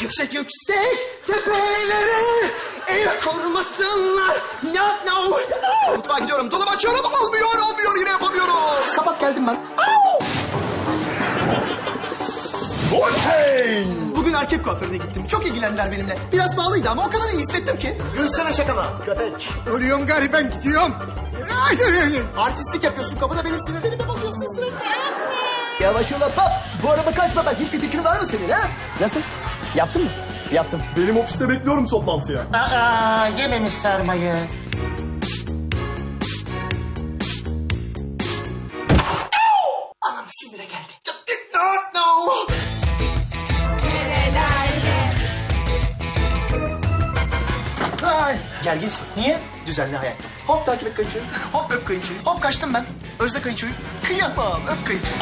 Yüksek yüksek tepelere el kurmasınlar. No, no. Mutfağa gidiyorum. Dolabı açıyorum. Olmuyor, olmuyor. Yine yapamıyorum. Kapat geldim ben. Bugün erkek kuaförüne gittim. Çok ilgilendiler benimle. Biraz pahalıydı ama o kadar iyi hissettim ki. Gülsene şakama köpek. Ölüyorum gari ben gidiyorum. Artistlik yapıyorsun kapıda benim sinirlerimi bozuyorsun sürekli. Yavaş yola pop. Bu araba kaç baba? Hiçbir fikrin var mı senin ha? Nasıl? Yaptın mı? Yaptım. Benim ofiste bekliyorum toplantıya. Aa, yememiş sarmayı. Anam sinire geldi. No, no. Ay, gerginsin. Niye? Düzenli hayat. Hop takip et kayınçoyu. Hop öp kayınçoyu. Hop kaçtım ben. Özle kayınçoyu. Kıyamam öp kayınçoyu.